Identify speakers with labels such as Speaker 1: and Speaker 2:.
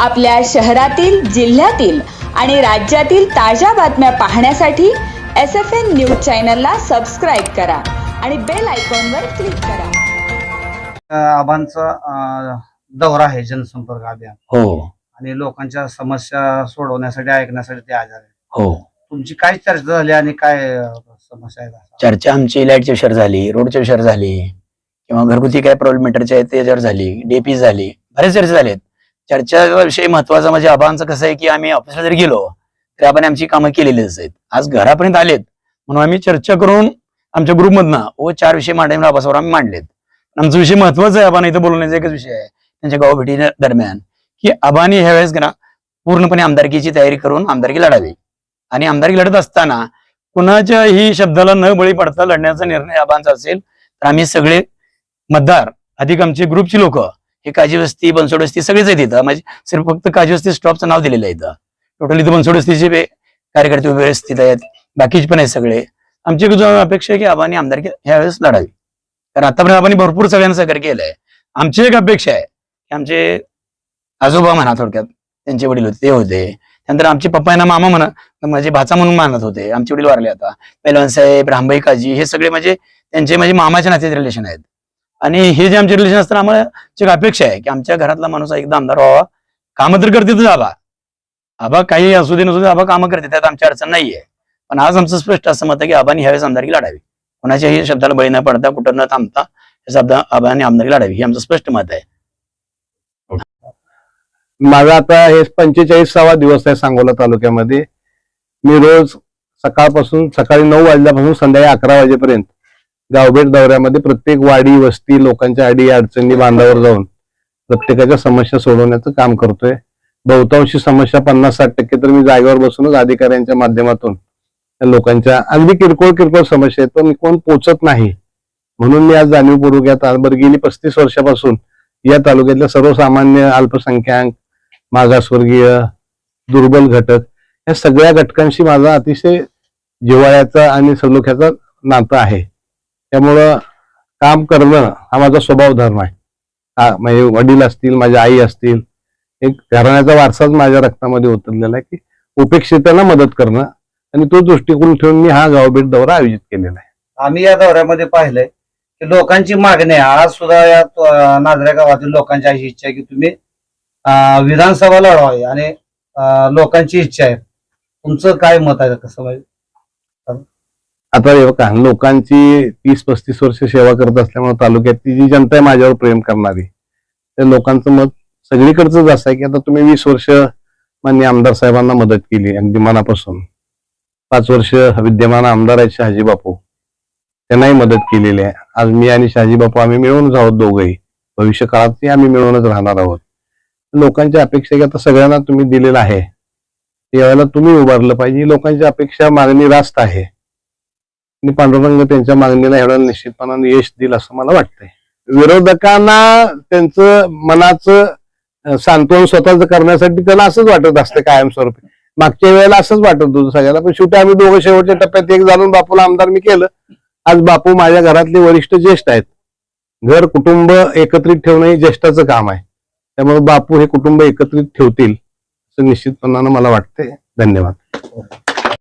Speaker 1: आपल्या शहरातील जिल्ह्यातील आणि राज्यातील ताज्या बातम्या पाहण्यासाठी एस एफ एन न्यूज चॅनलला सबस्क्राईब करा आणि बेल आयकॉनवर क्लिक करा.
Speaker 2: आबांचा दौरा आहे जनसंपर्क अभियान.
Speaker 3: हो.
Speaker 2: आणि लोकांच्या समस्या सोडवण्यासाठी ऐकण्यासाठी ते आजार आहे
Speaker 3: हो.
Speaker 2: तुमची काय चर्चा झाली आणि काय समस्या आहेत
Speaker 3: चर्चा आमची लाईटच्या विषयावर झाली रोडच्या विषयावर झाली किंवा घरगुती काय प्रॉब्लेम मीटरच्या आहेत त्याच्यावर झाली डीपी झाली बरेच चर्चा झालेत. चर्चेचा विषय महत्त्वाचा म्हणजे आबांचं कसं आहे की आम्ही ऑफिसला जरी गेलो तर आपण आमची कामं केलेलीच आहेत. आज घरापर्यंत आलेत म्हणून आम्ही चर्चा करून आमच्या ग्रुपमधनं व चार विषय मांडणे आबासावर आम्ही मांडलेत. आमचा विषय महत्त्वाचा आहे आबाने इथं बोलवण्याचा एकच विषय आहे त्यांच्या गाव भेटी दरम्यान की आबानी ह्यावेळेस ना पूर्णपणे आमदारकीची तयारी करून आमदारकी लढावी. आणि आमदारकी लढत असताना कुणाच्याही शब्दाला न बळी पडता लढण्याचा निर्णय आबांचा असेल तर आम्ही सगळे मतदार अधिक आमचे ग्रुपची लोक हे काजी वस्ती बनसोड वस्ती सगळेच आहेत इथं. म्हणजे सिर्फ फक्त काजी वस्ती स्टॉपचं नाव दिलेलं आहे इथं. टोटल इथं बनसोड वस्तीचे कार्यकर्ते उभे व्यवस्थित आहेत. बाकीचे पण आहेत सगळे. आमची अपेक्षा आहे की आबांनी आमदारकी ह्यावेळेस लढावी. कारण आतापर्यंत आपण भरपूर सगळ्यांना सहकार्य केलंय. आमची एक अपेक्षा आहे की आमचे आजोबा म्हणा थोडक्यात त्यांचे वडील होते ते होते. त्यानंतर आमचे पप्पा यांना मामा म्हणा माझे भाचा म्हणून मानत होते. आमचे वडील वारले आता. पैलवान साहेब रामबाई काजी हे सगळे म्हणजे त्यांचे म्हणजे मामाच्या नाते रिलेशन आहेत. आणि हे जे आमचे रिलेशन असताना आम्हाला एक अपेक्षा आहे की आमच्या घरातला माणूस एकदा आमदार व्हावा. कामं तर करतेच आबा आबा काही असू दे नसू दे आबा कामं करते त्यात आमची अडचण नाहीये. पण आज आमचं स्पष्ट असं मत आहे की आबानी ह्यावेळेस आमदारकी लढावी. कोणाच्याही शब्दाला बळी न पडता कुठं न थांबता हे शब्द आबानी आमदारकी लढावी हे आमचं स्पष्ट मत आहे.
Speaker 4: माझा आता हे पंचेचाळीसावा दिवस आहे सांगोला तालुक्यामध्ये. मी रोज सकाळपासून सकाळी नऊ वाजल्यापासून संध्याकाळी अकरा वाजेपर्यंत गावभेट दौऱ्यामध्ये प्रत्येक वाडी वस्ती लोकांच्या अडी अडचणी बांधावर जाऊन प्रत्येकाच्या समस्या सोडवण्याचं काम करतोय. बहुतांशी समस्या पन्नास साठ टक्के तर मी जागेवर बसूनच अधिकाऱ्यांच्या माध्यमातून लोकांच्या अगदी किरकोळ किरकोळ समस्या आहेत पण कोण पोचत नाही. म्हणून मी आज जाणीवपूर्वक या तालुक्यात गेली पस्तीस वर्षापासून या तालुक्यातल्या सर्वसामान्य अल्पसंख्याक मागासवर्गीय दुर्बल घटक या सगळ्या घटकांशी माझा अतिशय जिव्हाळ्याचा आणि सलोख्याचा नातं आहे. त्यामुळं काम करणं हा माझा स्वभाव धर्म आहे. हा म्हणजे वडील असतील माझ्या आई असतील एक घराण्याचा वारसाच माझ्या रक्तामध्ये उतरलेला आहे की उपेक्षितांना मदत करणं आणि तो दृष्टिकोन ठेवून मी हा गावभेट दौरा आयोजित केलेला आहे.
Speaker 2: आम्ही या दौऱ्यामध्ये पाहिलंय की लोकांची मागणी आहे. आज सुद्धा या नाजऱ्या गावातील लोकांची अशी इच्छा आहे की तुम्ही विधानसभा लढवावी आणि लोकांची इच्छा आहे. तुमचं काय मत आहे? कसं
Speaker 4: आता हे बघा लोकांची तीस पस्तीस वर्ष सेवा करत असल्यामुळे तालुक्यातली जी जनता आहे माझ्यावर प्रेम करणारी त्या लोकांचं मत सगळीकडचंच असं आहे की आता तुम्ही वीस वर्ष मान्य आमदार साहेबांना मदत केली अगदी मनापासून. पाच वर्ष विद्यमान आमदार आहेत शहाजी बापू. त्यांनाही मदत केलेली आहे. आज मी आणि शहाजी बापू आम्ही मिळूनच आहोत दोघंही. भविष्य काळातही आम्ही मिळूनच राहणार आहोत. लोकांची अपेक्षा की आता सगळ्यांना तुम्ही दिलेलं आहे. यावेळेला तुम्ही उभारलं पाहिजे. लोकांची अपेक्षा मागणी रास्त आहे. आणि पांडुरंग त्यांच्या मागणीला एवढ्या निश्चितपणाने यश दिल असं मला वाटतंय. विरोधकांना त्यांचं मनाचं सांत्वन स्वतःच करण्यासाठी त्याला असंच वाटत असतं कायमस्वरूपी. मागच्या वेळेला असंच वाटत होतं सगळ्याला पण शेवटी आम्ही दोघं शेवटच्या टप्प्यात एक जाणून बापूला आमदार मी केलं. आज बापू माझ्या घरातले वरिष्ठ ज्येष्ठ आहेत. घर कुटुंब एकत्रित ठेवणं हे ज्येष्ठाचं काम आहे. त्यामुळे बापू हे कुटुंब एकत्रित ठेवतील असं निश्चितपणानं मला वाटतंय. धन्यवाद.